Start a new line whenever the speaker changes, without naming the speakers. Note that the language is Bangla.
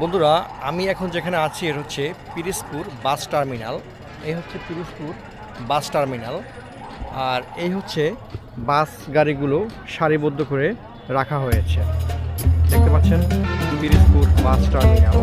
বন্ধুরা, আমি এখন যেখানে আছি এর হচ্ছে পিরিসপুর বাস টার্মিনাল। এই হচ্ছে পিরিসপুর বাস টার্মিনাল। আর এই হচ্ছে বাস গাড়িগুলো সারিবদ্ধ করে রাখা হয়েছে। দেখতে পাচ্ছেন পিরিসপুর বাস টার্মিনাল।